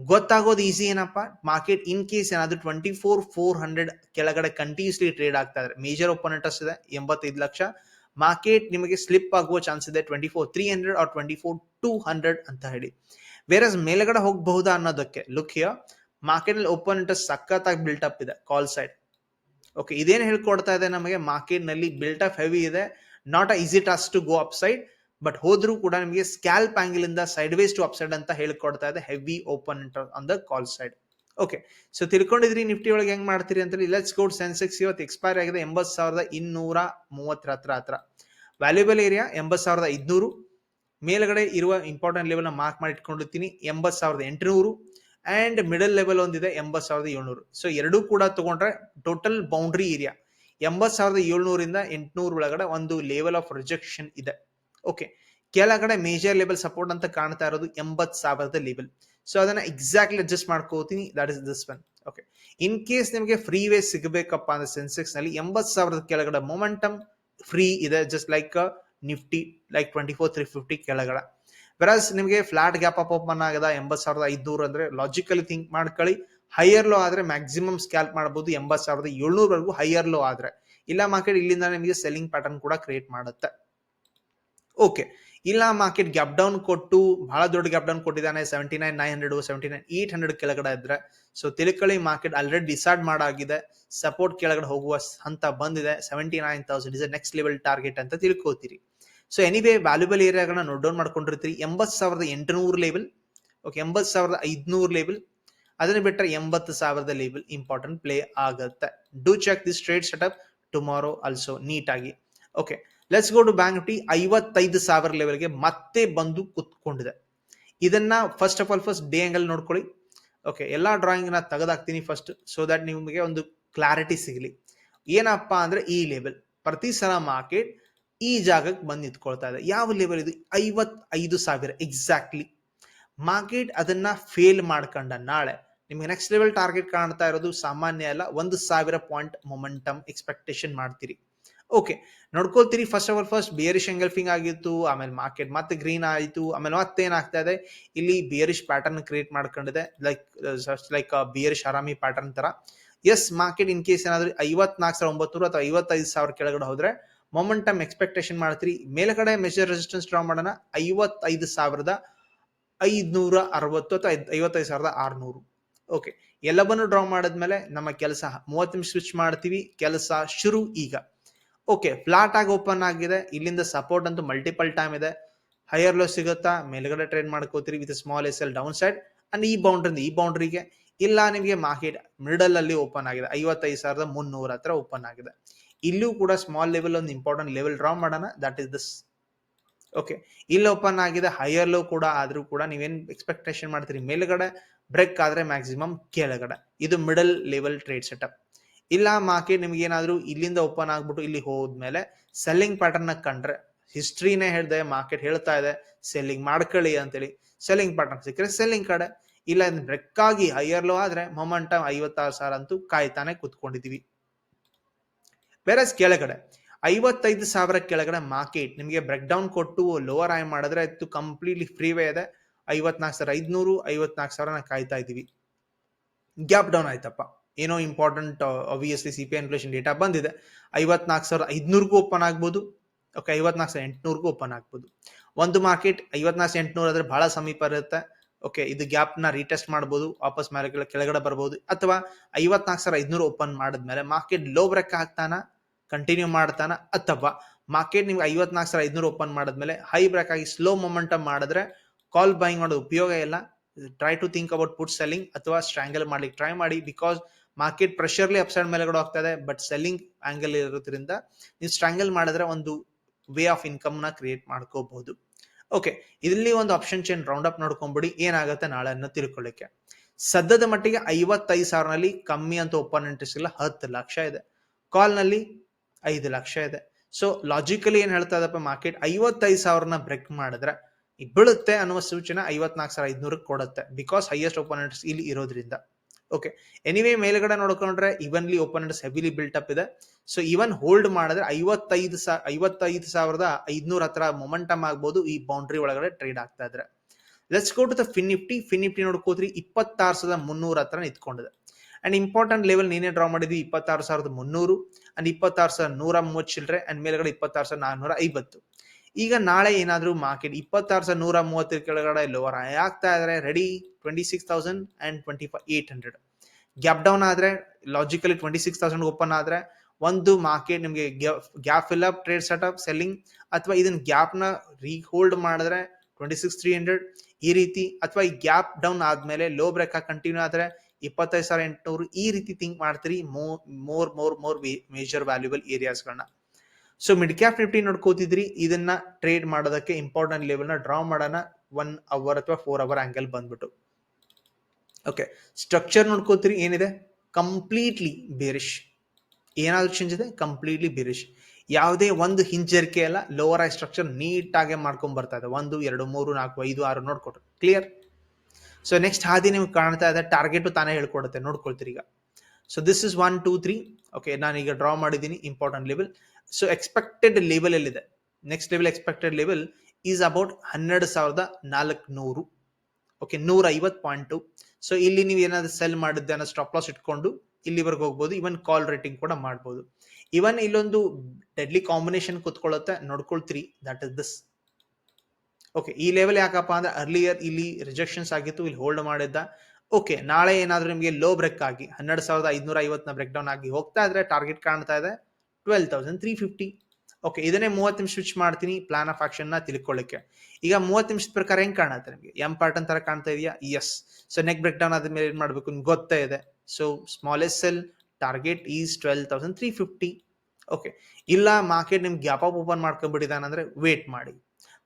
ಗೊತ್ತಾಗೋದು ಈಸಿ ಏನಪ್ಪ? ಮಾರ್ಕೆಟ್ ಇನ್ ಕೇಸ್ ಏನಾದ್ರು ಟ್ವೆಂಟಿ ಫೋರ್ ಫೋರ್ ಹಂಡ್ರೆಡ್ ಕೆಳಗಡೆ ಕಂಟಿನ್ಯೂಸ್ಲಿ ಟ್ರೇಡ್ ಆಗ್ತಾ ಇದ್ರೆ ಮೇಜರ್ ಓಪನ್ ಇಂಟ್ರೆಸ್ಟ್ ಇದೆ, ಎಂಬತ್ತೈದು ಲಕ್ಷ. ಮಾರ್ಕೆಟ್ ನಿಮಗೆ ಸ್ಲಿಪ್ ಆಗುವ ಚಾನ್ಸ್ ಇದೆ twenty four three hundred or twenty four two hundred ಅಂತ ಹೇಳಿ. ಬೇರೆ ಮೇಲ್ಗಡೆ ಹೋಗಬಹುದಾ ಅನ್ನೋದಕ್ಕೆ ಲುಕ್ ಹಿಯರ್ ಮಾರ್ಕೆಟ್ ಅಲ್ಲಿ ಓಪನ್ ಇಂಟ್ರೆಸ್ಟ್ ಸಖತ್ತಾಗಿ ಬಿಲ್ಟ್ ಅಪ್ ಇದೆ ಕಾಲ್ ಸೈಡ್ ಓಕೆ ಇದೇನು ಹೇಳ್ಕೊಡ್ತಾ ಇದೆ ನಮಗೆ? ಮಾರ್ಕೆಟ್ನಲ್ಲಿ ಬಿಲ್ಟ್ ಅಪ್ ಹೆವಿ ಇದೆ. Not a easy task to go up side but ಹೋದ್ರೂ ಕೂಡ ನಿಮಗೆ ಸ್ಕ್ಯಾಲ್ಪ್ ಆಂಗಲ್ ಇಂದ side ways to up side ಅಂತ ಹೇಳ್ಕೊಡ್ತಾ ಇದೆ. Heavy open on the call side okay so ತಿಳ್ಕೊಂಡಿದ್ರಿ Nifty ಒಳಗೆ ಹೆಂಗ್ ಮಾಡ್ತೀರಿ ಅಂತ ಲೆಟ್ಸ್ ಗೋಡ್ ಸೆನ್ಸೆಕ್ಸ್ ಇವತ್ತು ಎಕ್ಸ್ಪೈರ್ ಆಗಿದೆ ಎಂಬತ್ ಸಾವಿರದ ಇನ್ನೂರ ಮೂವತ್ತರ ಹತ್ರ ಹತ್ರ. ವ್ಯಾಲ್ಯೂಬಲ್ ಏರಿಯಾ ಎಂಬತ್ ಸಾವಿರದ ಐದ್ನೂರು. ಮೇಲ್ಗಡೆ ಇರುವ ಇಂಪಾರ್ಟೆಂಟ್ ಲೆವೆಲ್ ಮಾರ್ಕ್ ಮಾಡಿ ಇಟ್ಕೊಂಡಿರ್ತೀನಿ ಎಂಬತ್ ಸಾವಿರದ ಎಂಟುನೂರು. ಅಂಡ್ ಮಿಡಲ್ ಲೆವೆಲ್ ಒಂದಿದೆ ಎಂಬತ್ ಸಾವಿರದ ಏಳ್ನೂರು. ಸೊ ಎರಡೂ ಕೂಡ ತಗೊಂಡ್ರೆ ಟೋಟಲ್ ಬೌಂಡ್ರಿ ಏರಿಯಾ ಎಂಬತ್ ಸಾವಿರದ ಏಳ್ನೂರಿಂದ ಎಂಟುನೂರು ಒಳಗಡೆ ಒಂದು ಲೆವೆಲ್ ಆಫ್ ರಿಜೆಕ್ಷನ್ ಇದೆ. ಓಕೆ ಕೆಳಗಡೆ ಮೇಜರ್ ಲೆವೆಲ್ ಸಪೋರ್ಟ್ ಅಂತ ಕಾಣ್ತಾ ಇರೋದು ಎಂಬತ್ ಸಾವಿರದ ಲೆವೆಲ್ ಸೊ ಅದನ್ನ ಎಕ್ಸಾಕ್ಟ್ಲಿ ಅಡ್ಜಸ್ಟ್ ಮಾಡ್ಕೋತೀನಿ. That is this one okay in case ನಿಮಗೆ ಫ್ರೀ ವೇ ಸಿಗಬೇಕಪ್ಪ ಅಂದ್ರೆ ಸೆನ್ಸೆಕ್ಸ್ನಲ್ಲಿ ಎಂಬತ್ ಸಾವಿರದ ಕೆಳಗಡೆ ಮೊಮೆಂಟಮ್ ಫ್ರೀ ಇದೆ. Just like Nifty like twenty four three fifty ಕೆಳಗಡೆ. ವೆರಾಸ್ ನಿಮಗೆ ಫ್ಲಾಟ್ ಗ್ಯಾಪ್ ಅಪ್ ಓಪನ್ ಆಗದ ಎಂಬತ್ ಸಾವಿರದ ಐದುನೂರು ಅಂದ್ರೆ ಲಾಜಿಕಲಿ ಥಿಂಕ್ ಮಾಡ್ಕೊಳ್ಳಿ ಹೈಯರ್ ಲೋ ಆದ್ರೆ ಮ್ಯಾಕ್ಸಿಮಮ್ ಸ್ಕ್ಯಾಲ್ಪ್ ಮಾಡಬಹುದು ಎಂಬತ್ ಸಾವಿರದ ಏಳ್ನೂರವರೆಗೂ ಹೈಯರ್ ಲೋ ಆದ್ರೆ. ಇಲ್ಲ ಮಾರ್ಕೆಟ್ ಇಲ್ಲಿಂದ ನಿಮಗೆ ಸೆಲ್ಲಿಂಗ್ ಪ್ಯಾಟರ್ನ್ ಕೂಡ ಕ್ರಿಯೇಟ್ ಮಾಡುತ್ತೆ. ಓಕೆ ಇಲ್ಲ ಮಾರ್ಕೆಟ್ ಗ್ಯಾಪ್ ಡೌನ್ ಕೊಟ್ಟು, ಬಹಳ ದೊಡ್ಡ ಗ್ಯಾಪ್ ಡೌನ್ ಕೊಟ್ಟಿದ್ದಾನೆ seventy nine nine hundred seventy nine eight hundred ಕೆಳಗಡೆ ಇದ್ರೆ. ಸೊ ತಿಳ್ಕೊಳ್ಳಿ ಮಾರ್ಕೆಟ್ ಆಲ್ರೆಡಿ ಡಿಸೈಡ್ ಮಾಡಾಗಿದೆ ಸಪೋರ್ಟ್ ಕೆಳಗಡೆ ಹೋಗುವ ಹಂತ ಬಂದಿದೆ seventy nine thousand is next level target ಅಂತ ತಿಳ್ಕೋತೀರಿ. ಸೊ ಎನಿವೇ ವ್ಯಾಲ್ಯೂಬಲ್ ಏರಿಯಾಗಳನ್ನ ನೋಟ್ ಡೌನ್ ಮಾಡ್ಕೊಂಡಿರ್ತೀರಿ. ಎಂಬತ್ತು ಸಾವಿರದ ಎಂಟುನೂರು ಲೇಬಲ್ ಓಕೆ ಎಂಬತ್ತು ಸಾವಿರದ ಐದುನೂರು ಲೆವೆಲ್ ಅದನ್ನ ಬಿಟ್ಟರೆ ಎಂಬತ್ತು ಸಾವಿರದ ಲೇಬಲ್ ಇಂಪಾರ್ಟೆಂಟ್ ಪ್ಲೇ ಆಗುತ್ತೆ. Do check this trade setup tomorrow also ನೀಟಾಗಿ okay let's go to bank Nifty ಐವತ್ತೈದು ಸಾವಿರ ಲೆವೆಲ್ಗೆ ಮತ್ತೆ ಬಂದು ಕುತ್ಕೊಂಡಿದೆ. ಇದನ್ನ first of all first day angle ನೋಡ್ಕೊಳ್ಳಿ. ಓಕೆ ಎಲ್ಲ ಡ್ರಾಯಿಂಗ್ನ ತೆಗೆದಾಕ್ತೀನಿ ಫಸ್ಟ್ ಸೊ ದಟ್ ನಿಮಗೆ ಒಂದು ಕ್ಲಾರಿಟಿ ಸಿಗಲಿ. ಏನಪ್ಪಾ ಅಂದ್ರೆ ಈ ಲೆವೆಲ್ ಪ್ರತಿ ಸಲ ಮಾರ್ಕೆಟ್ ಈ ಜಾಗಕ್ಕೆ ಬಂದು ನಿಂತ್ಕೊಳ್ತಾ ಇದೆ. ಯಾವ ಲೆವೆಲ್ ಇದು? ಐವತ್ತೈದು ಸಾವಿರ ಎಕ್ಸಾಕ್ಟ್ಲಿ ಮಾರ್ಕೆಟ್ ಅದನ್ನ ಫೇಲ್ ಮಾಡ್ಕೊಂಡ ನಾಳೆ, ನಿಮಗೆ ನೆಕ್ಸ್ಟ್ ಲೆವೆಲ್ ಟಾರ್ಗೆಟ್ ಕಾಣ್ತಾ ಇರೋದು ಸಾಮಾನ್ಯ ಅಲ್ಲ, ಒಂದು ಸಾವಿರ ಪಾಯಿಂಟ್ ಮೊಮೆಂಟಮ್ ಎಕ್ಸ್ಪೆಕ್ಟೇಷನ್ ಮಾಡ್ತೀರಿ. Okay ನೋಡ್ಕೊಳ್ತೀರಿ first of all first bearish engulfing ಆಗಿತ್ತು, ಆಮೇಲೆ ಮಾರ್ಕೆಟ್ ಮತ್ತೆ ಗ್ರೀನ್ ಆಯಿತು, ಆಮೇಲೆ ಮತ್ತೆ ಏನಾಗ್ತಾ ಇದೆ? ಇಲ್ಲಿ ಬಿಯರಿಶ್ ಪ್ಯಾಟರ್ನ್ ಕ್ರಿಯೇಟ್ ಮಾಡ್ಕೊಂಡಿದೆ like like bearish harami pattern ತರ. ಎಸ್ ಮಾರ್ಕೆಟ್ ಇನ್ ಕೇಸ್ ಏನಾದರೂ ಐವತ್ನಾಲ್ಕು ಸಾವಿರ ಒಂಬತ್ತು ಅಥವಾ ಐವತ್ತೈದು ಸಾವಿರ ಕೆಳಗಡೆ ಹೋದ್ರೆ ಮೊಮೆಂಟಮ್ ಎಕ್ಸ್ಪೆಕ್ಟೇಷನ್ ಮಾಡ್ತೀರಿ. ಮೇಲ್ಗಡೆ ಮೆಜರ್ ರೆಸಿಸ್ಟೆನ್ಸ್ ಡ್ರಾ ಮಾಡೋಣ. ಐವತ್ತೈದು ಸಾವಿರದ ಐದ್ನೂರ ಅರವತ್ತು ಅಥವಾ ಐವತ್ತೈದು ಸಾವಿರದ ಆರುನೂರು. ಓಕೆ ಎಲ್ಲವನ್ನು ಡ್ರಾ ಮಾಡಿದ್ಮೇಲೆ ನಮ್ಮ ಕೆಲಸ ಮೂವತ್ತು ನಿಮಿಷ ಸ್ವಿಚ್ ಮಾಡ್ತೀವಿ. ಕೆಲಸ ಶುರು ಈಗ. ಓಕೆ ಫ್ಲಾಟ್ ಆಗಿ ಓಪನ್ ಆಗಿದೆ. ಇಲ್ಲಿಂದ ಸಪೋರ್ಟ್ ಅಂತೂ ಮಲ್ಟಿಪಲ್ ಟೈಮ್ ಇದೆ. ಹೈಯರ್ ಲೋ ಸಿಗುತ್ತಾ? ಮೇಲ್ಗಡೆ ಟ್ರೇಡ್ ಮಾಡ್ಕೋತೀರಿ with small S L down side and ಈ ಬೌಂಡ್ರಿಂದ ಈ ಬೌಂಡ್ರಿಗೆ ಇಲ್ಲ ನಿಮಗೆ ಮಾರ್ಕೆಟ್ ಮಿಡಲ್ ಅಲ್ಲಿ ಓಪನ್ ಆಗಿದೆ. ಐವತ್ತೈದು ಸಾವಿರದ ಮುನ್ನೂರ ಹತ್ರ ಓಪನ್ ಆಗಿದೆ. ಇಲ್ಲೂ ಕೂಡ ಸ್ಮಾಲ್ ಲೆವೆಲ್ ಒಂದು ಇಂಪಾರ್ಟೆಂಟ್ ಲೆವೆಲ್ ಡ್ರಾ ಮಾಡೋಣ. ದಟ್ ಇಸ್ ದಿಸ್ ಓಕೆ ಇಲ್ಲಿ ಓಪನ್ ಆಗಿದೆ ಹೈಯರ್ ಲೋ ಕೂಡ ಆದರೂ ಕೂಡ ನೀವೇನು ಎಕ್ಸ್ಪೆಕ್ಟೇಷನ್ ಮಾಡ್ತೀರಿ? ಮೇಲ್ಗಡೆ ಬ್ರೇಕ್ ಆದರೆ ಮ್ಯಾಕ್ಸಿಮಮ್ ಕೆಳಗಡೆ. ಇದು ಮಿಡಲ್ ಲೆವೆಲ್ ಟ್ರೇಡ್ ಸೆಟಪ್ ಇಲ್ಲ ಮಾರ್ಕೆಟ್ ನಿಮ್ಗೆ ಏನಾದರೂ ಇಲ್ಲಿಂದ ಓಪನ್ ಆಗ್ಬಿಟ್ಟು ಇಲ್ಲಿ ಹೋದ್ಮೇಲೆ ಸೆಲ್ಲಿಂಗ್ ಪ್ಯಾಟರ್ನ್ ಕಂಡ್ರೆ ಹಿಸ್ಟ್ರಿನೇ ಹೇಳಿದೆ ಮಾರ್ಕೆಟ್ ಹೇಳ್ತಾ ಇದೆ ಸೆಲ್ಲಿಂಗ್ ಮಾಡ್ಕೊಳ್ಳಿ ಅಂತೇಳಿ ಸೆಲ್ಲಿಂಗ್ ಪ್ಯಾಟರ್ನ್ ಸಿಕ್ಕರೆ ಸೆಲ್ಲಿಂಗ್ ಕಡೆ. ಇಲ್ಲ ಬ್ರೆಕ್ ಆಗಿ ಹೈಯರ್ ಲೋ ಆದ್ರೆ ಮೊಮೆಂಟಮ್ ಐವತ್ತಾರು ಸಾವಿರ ಅಂತೂ ಕಾಯ್ತಾನೆ ಕುತ್ಕೊಂಡಿದೀವಿ ಬೇರೆ ಕೆಳಗಡೆ, ಐವತ್ತೈದು ಸಾವಿರ ಕೆಳಗಡೆ ಮಾರ್ಕೆಟ್ ನಿಮಗೆ ಬ್ರೇಕ್ ಡೌನ್ ಕೊಟ್ಟು ಲೋವರ್ ಆಯ್ ಮಾಡಿದ್ರೆ ಇತ್ತು ಕಂಪ್ಲೀಟ್ಲಿ ಫ್ರೀವೇ ಇದೆ. ಐವತ್ನಾಲ್ಕು ಸಾವಿರ, ಐದುನೂರು, ಐವತ್ನಾಲ್ಕು ಸಾವಿರ ಕಾಯ್ತಾ ಇದ್ದೀವಿ. ಗ್ಯಾಪ್ ಡೌನ್ ಆಯ್ತಪ್ಪ. ಏನೋ important obviously C P inflation data ಬಂದಿದೆ. ಐವತ್ನಾಲ್ಕು ಸಾವಿರ, ಐದುನೂರಿಗೂ ಓಪನ್ ಆಗ್ಬೋದು. ಓಕೆ ಐವತ್ನಾಲ್ಕು ಸಾವಿರ, ಎಂಟುನೂರಿಗೂ ಓಪನ್ ಆಗ್ಬೋದು. ಒಂದು ಮಾರ್ಕೆಟ್ ಐವತ್ನಾಲ್ಕು ಎಂಟುನೂರು ಆದ್ರೆ ಬಹಳ ಸಮೀಪ ಇರುತ್ತೆ. ಓಕೆ ಇದು ಗ್ಯಾಪ್ನ ರೀಟೆಸ್ಟ್ ಮಾಡ್ಬೋದು, ವಾಪಸ್ ಮೇಲೆ ಕೆಳಗಡೆ ಬರ್ಬೋದು. ಅಥವಾ ಐವತ್ನಾಲ್ಕು ಸಾವಿರ, ಐದುನೂರು ಓಪನ್ ಮಾಡಿದ್ಮೇಲೆ ಮಾರ್ಕೆಟ್ ಲೋ ಬ್ರೇಕ್ ಆಗ್ತಾನ? ಕಂಟಿನ್ಯೂ ಮಾಡ್ತಾನ ಅಥವಾ ಮಾರ್ಕೆಟ್ ನಿಮ್ಗೆ ಐವತ್ನಾಲ್ಕು ಸಾವಿರ ಐದುನೂರು ಓಪನ್ ಮಾಡಿದ್ಮೇಲೆ ಹೈ ಬ್ರೇಕ್ ಆಗಿ ಸ್ಲೋ ಮೊಮೆಂಟಮ್ ಮಾಡಿದ್ರೆ ಕಾಲ್ ಬೈಂಗ್ ಮಾಡೋದು ಉಪಯೋಗ ಇಲ್ಲ. Try to think about put selling ಅಥವಾ ಸ್ಟ್ರಾಂಗಲ್ ಮಾಡ್ಲಿಕ್ಕೆ ಟ್ರೈ ಮಾಡಿ ಬಿಕಾಸ್ ಮಾರ್ಕೆಟ್ ಪ್ರೆಷರ್ಲಿ ಅಪ್ಸೈಡ್ ಮೇಲೆ ಹೋಗ್ತಾ ಇದೆ ಬಟ್ ಸೆಲ್ಲಿಂಗ್ ಆಂಗಲ್ ಇರೋದ್ರಿಂದ ನೀವು ಸ್ಟ್ರಾಂಗಲ್ ಮಾಡಿದ್ರೆ ಒಂದು ವೇ ಆಫ್ ಇನ್ಕಮ್ನ ಕ್ರಿಯೇಟ್ ಮಾಡ್ಕೋಬಹುದು ಓಕೆ ಇಲ್ಲಿ ಒಂದು ಆಪ್ಷನ್ ಚೇನ್ ರೌಂಡ್ ಅಪ್ ನೋಡ್ಕೊಂಬಿಡಿ, ಏನಾಗುತ್ತೆ ನಾಳೆ ಅನ್ನೋ ತಿಳ್ಕೊಳ್ಳಿಕ್ಕೆ. ಸದ್ಯದ ಮಟ್ಟಿಗೆ ಐವತ್ತೈದು ಸಾವಿರನಲ್ಲಿ ಕಮ್ಮಿ ಅಂತ ಓಪನ್ ಇಂಟ್ರೆಸ್ಟ್ ಇಲ್ಲ, ಹತ್ತು ಲಕ್ಷ ಇದೆ. ಕಾಲ್ನಲ್ಲಿ ಐದು ಲಕ್ಷ ಇದೆ. ಸೊ ಲಾಜಿಕಲಿ ಏನು ಹೇಳ್ತಾ ಇದಪ್ಪ ಮಾರ್ಕೆಟ್ ಐವತ್ತೈದು ಸಾವಿರನ ಬ್ರೇಕ್ ಮಾಡಿದ್ರೆ ಬೀಳುತ್ತೆ ಅನ್ನುವ ಸೂಚನೆ ಐವತ್ನಾಲ್ಕು ಸಾವಿರ ಐದ್ನೂರಕ್ಕೆ ಕೊಡುತ್ತೆ ಬಿಕಾಸ್ ಹೈಯೆಸ್ಟ್ ಓಪನ್ ಇಂಟ್ರೆಸ್ಟ್ ಇಲ್ಲಿ ಇರೋದ್ರಿಂದ. ಓಕೆ ಎನಿವೇ ಮೇಲ್ಗಡೆ ನೋಡ್ಕೊಂಡ್ರೆ evenly open interest heavily built up ಇದೆ. ಸೊ ಇವನ್ ಹೋಲ್ಡ್ ಮಾಡಿದ್ರೆ ಐವತ್ತೈದು ಸಾ, ಐವತ್ತೈದು ಸಾವಿರದ ಐದ್ನೂರ ಹತ್ರ ಮೊಮೆಂಟಮ್ ಆಗ್ಬೋದು ಈ ಬೌಂಡ್ರಿ ಒಳಗಡೆ ಟ್ರೇಡ್ ಆಗ್ತಾ ಇದ್ರೆ. Let's go to the fin Nifty fin Nifty ನೋಡ್ಕೋತ್ರಿ, ಇಪ್ಪತ್ತಾರು ಸಾವಿರದ ಮುನ್ನೂರ ಹತ್ರ ನಿಂತ್ಕೊಂಡಿದೆ. ಅಂಡ್ ಇಂಪಾರ್ಟೆಂಟ್ ಲೆವೆಲ್ ನೀನೇ ಡ್ರಾ ಮಾಡಿದ್ವಿ ಇಪ್ಪತ್ತಾರು ಸಾವಿರದ ಮುನ್ನೂರು ಅಂಡ್ ಇಪ್ಪತ್ತಾರು ಸಾವಿರದ ನೂರ ಮೂವತ್ತು ಚಿಲ್ಲರೆ ಅಂಡ್ ಮೇಲ್ಗಡೆ ಇಪ್ಪತ್ತಾರು ಸಾವಿರದ ನಾನ್ನೂರ ಐವತ್ತು. ಈಗ ನಾಳೆ ಏನಾದರೂ ಮಾರ್ಕೆಟ್ ಇಪ್ಪತ್ತಾರು ಸಾವಿರದ ನೂರ ಮೂವತ್ತರ ಕೆಳಗಡೆ ಲೋವರ್ ಆಗ್ತಾ ಇದ್ರೆ ready twenty six thousand and twenty five eight hundred gap down ಆದರೆ logically twenty six thousand open ಆದರೆ, ಒಂದು ಮಾರ್ಕೆಟ್ ನಿಮಗೆ gap fill up trade setup selling ಅಥವಾ ಇದನ್ನ ಗ್ಯಾಪ್ನ ರೀ ಹೋಲ್ಡ್ ಮಾಡಿದ್ರೆ ಟ್ವೆಂಟಿ ಸಿಕ್ಸ್ ತ್ರೀ ಹಂಡ್ರೆಡ್ ಈ ರೀತಿ, ಅಥವಾ ಈ ಗ್ಯಾಪ್ ಡೌನ್ ಆದಮೇಲೆ ಲೋ ಬ್ರೇಕ್ ಕಂಟಿನ್ಯೂ ಆದ್ರೆ ಇಪ್ಪತ್ತೈದು ಸಾವಿರ ಎಂಟುನೂರು ಈ ರೀತಿ ಥಿಂಕ್ ಮಾಡ್ತೀರಿ more more more major valuable ಏರಿಯಾಸ್ಗಳನ್ನ so mid cap Nifty ನೋಡ್ಕೋತಿದ್ರಿ ಇದನ್ನ ಟ್ರೇಡ್ ಮಾಡೋದಕ್ಕೆ ಇಂಪಾರ್ಟೆಂಟ್ ಲೆವೆಲ್ನ ಡ್ರಾ ಮಾಡೋಣ ಒನ್ ಅವರ್ ಅಥವಾ ಫೋರ್ ಅವರ್ ಆಂಗಲ್ ಬಂದ್ಬಿಟ್ಟು. ಓಕೆ ಸ್ಟ್ರಕ್ಚರ್ ನೋಡ್ಕೋತೀರಿ ಏನಿದೆ? ಕಂಪ್ಲೀಟ್ಲಿ ಬೇರಿಶ್ ಏನಾದ್ರೂ ಚೇಂಜ್ ಇದೆ? ಕಂಪ್ಲೀಟ್ಲಿ ಬೇರಿಶ್ ಯಾವುದೇ ಒಂದು ಹಿಂಜರಿಕೆ ಅಲ್ಲ ಲೋವರ್ ಐ ಸ್ಟ್ರಕ್ಚರ್ ನೀಟಾಗೆ ಮಾಡ್ಕೊಂಡ್ ಬರ್ತಾ ಇದೆ. ಒಂದು, ಎರಡು, ಮೂರು, ನಾಲ್ಕು, ಐದು, ಆರು ನೋಡ್ಕೊಟ್ರು ಕ್ಲಿಯರ್ ಸೊ ನೆಕ್ಸ್ಟ್ ಹಾದಿ ನಿಮ್ಗೆ ಕಾಣ್ತಾ ಇದೆ ಟಾರ್ಗೆಟ್ ತಾನೇ ಹೇಳ್ಕೊಡುತ್ತೆ, ನೋಡ್ಕೊಳ್ತೀರಿ ಈಗ. So this is one two three okay ನಾನು ಈಗ ಡ್ರಾ ಮಾಡಿದ್ದೀನಿ important level so expected level ಎಲ್ಲಿದೆ? Next level expected level is about ಹನ್ನೆರಡು ಸಾವಿರದ ನಾಲ್ಕುನೂರು. ಓಕೆ ನೂರ ಐವತ್ತು ಟು ಸೊ ಇಲ್ಲಿ ನೀವು ಏನಾದ್ರು ಸೆಲ್ ಮಾಡಿದ್ದೆ ಅನ್ನೋ ಸ್ಟಾಪ್ ಲಾಸ್ ಇಟ್ಕೊಂಡು, ಇಲ್ಲಿವರೆಗೆ ಹೋಗ್ಬೋದು. ಇವನ್ ಕಾಲ್ ರೇಟಿಂಗ್ ಕೂಡ ಮಾಡ್ಬೋದು. ಇವನ್ ಇಲ್ಲೊಂದು ಡೆಡ್ಲಿ ಕಾಂಬಿನೇಷನ್ ಕುತ್ಕೊಳ್ಳುತ್ತೆ, ನೋಡ್ಕೊಳ್ತೀರಿ. ದಟ್ ಇಸ್ ದಿಸ್ ಓಕೆ ಈ ಲೆವೆಲ್ ಯಾಕಪ್ಪ ಅಂದ್ರೆ ಅರ್ಲಿಯರ್ ಇಲ್ಲಿ ರಿಜೆಕ್ಷನ್ಸ್ ಆಗಿತ್ತು, ಇಲ್ಲಿ ಹೋಲ್ಡ್ ಮಾಡಿದ್ದ. ಓಕೆ ನಾಳೆ ಏನಾದರೂ ನಿಮಗೆ ಲೋ ಬ್ರೇಕ್ ಆಗಿ, ಹನ್ನೆರಡು ಸಾವಿರದ ಐದುನೂರ ಐವತ್ತನ ಬ್ರೇಕ್ ಡೌನ್ ಆಗಿ ಹೋಗ್ತಾ ಇದ್ರೆ ಟಾರ್ಗೆಟ್ ಕಾಣ್ತಾ ಇದೆ twelve thousand three fifty okay ಇದನ್ನೇ ಮೂವತ್ತು ನಿಮಿಷ ಸ್ವಿಚ್ ಮಾಡ್ತೀನಿ ಪ್ಲಾನ್ ಆಫ್ ಆಕ್ಷನ್ನ ತಿಳ್ಕೊಳ್ಳಿಕ್ಕೆ. ಈಗ ಮೂವತ್ತು ನಿಮಿಷದ ಪ್ರಕಾರ ಹೆಂಗ್ ಕಾಣುತ್ತೆ ನಿಮಗೆ? ಎಂ ಪ್ಯಾಟರ್ನ್ ತರ ಕಾಣ್ತಾ ಇದೆಯಾ? Yes so neck break down ಆದ ಮೇಲೆ ಏನ್ ಮಾಡಬೇಕು ನಿಮ್ಗೆ ಗೊತ್ತೇ ಇದೆ. So smallest sell target is twelve thousand three fifty okay ಇಲ್ಲ ಮಾರ್ಕೆಟ್ ನಿಮ್ಗೆ ಗ್ಯಾಪ್ ಅಪ್ ಓಪನ್ ಮಾಡ್ಕೊಂಡ್ಬಿಟ್ಟಿದ್ದಾನೆ ಅಂದ್ರೆ ವೇಟ್ ಮಾಡಿ.